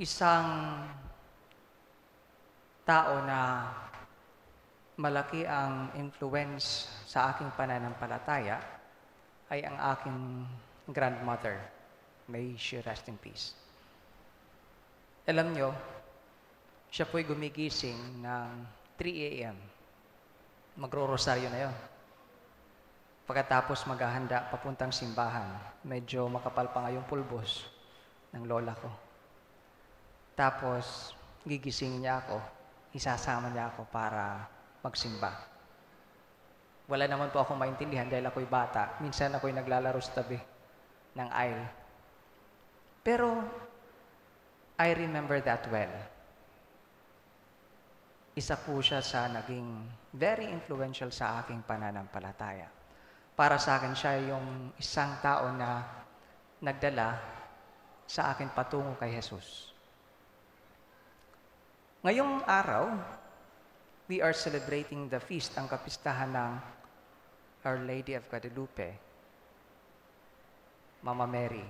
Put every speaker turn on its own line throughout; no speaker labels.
isang tao na malaki ang influence sa aking pananampalataya ay ang aking grandmother. May she rest in peace. Alam nyo, siya po'y gumigising ng 3 a.m. Magro-rosaryo na yon. Pagkatapos maghahanda papuntang simbahan, medyo makapal pa nga yung pulbos ng lola ko. Tapos, gigising niya ako, isasama niya ako para magsimba. Wala naman po akong maintindihan dahil ako'y bata. Minsan ako'y naglalaro sa tabi ng aisle. Pero, I remember that well. Isa po siya sa naging very influential sa aking pananampalataya. Para sa akin, siya yung isang tao na nagdala sa akin patungo kay Jesus. Ngayong araw, we are celebrating the feast, ang kapistahan ng Our Lady of Guadalupe, Mama Mary.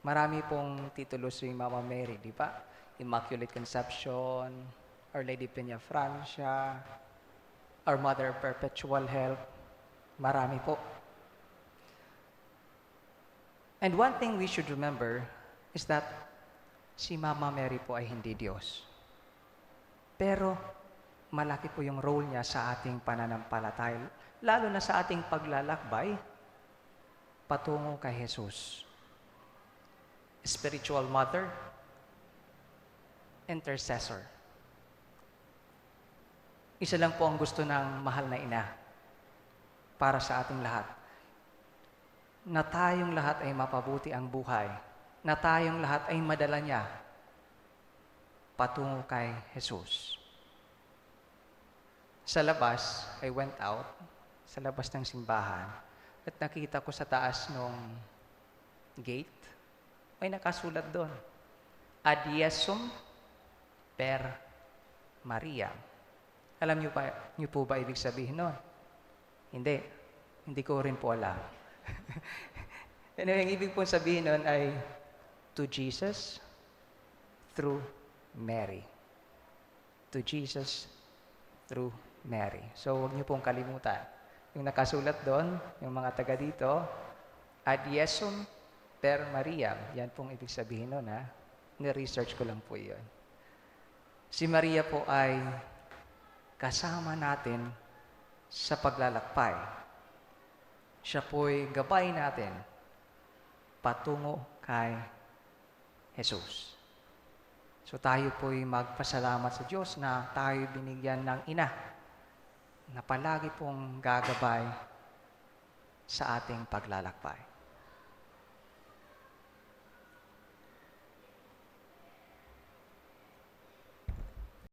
Marami pong titulo si Mama Mary, di ba? Immaculate Conception, Our Lady Peña Francia, Our Mother of Perpetual Help. Marami po. And one thing we should remember is that si Mama Mary po ay hindi Diyos. Pero malaki po yung role niya sa ating pananampalataya, lalo na sa ating paglalakbay patungo kay Jesus. Spiritual mother, intercessor. Isa lang po ang gusto ng mahal na ina para sa ating lahat. Na tayong lahat ay mapabuti ang buhay. Na tayong lahat ay madala niya patungo kay Jesus. Sa labas, I went out, sa labas ng simbahan, at nakita ko sa taas nung gate, may nakasulat doon, Ad Iesum per Maria. Alam niyo, pa, niyo po ba ibig sabihin nun? Hindi. Hindi ko rin po alam. anyway, ang ibig po sabihin nun ay to Jesus through Mary. To Jesus through Mary. So, huwag niyo pong kalimutan. Yung nakasulat doon, yung mga taga dito, ad Iesum per Maria. Yan pong ibig sabihin nun, ha? Ni-research ko lang po yun. Si Maria po ay kasama natin sa paglalakbay. Siya po'y gabay natin patungo kay Jesus. So tayo po'y magpasalamat sa Diyos na tayo binigyan ng ina na palagi pong gagabay sa ating paglalakbay.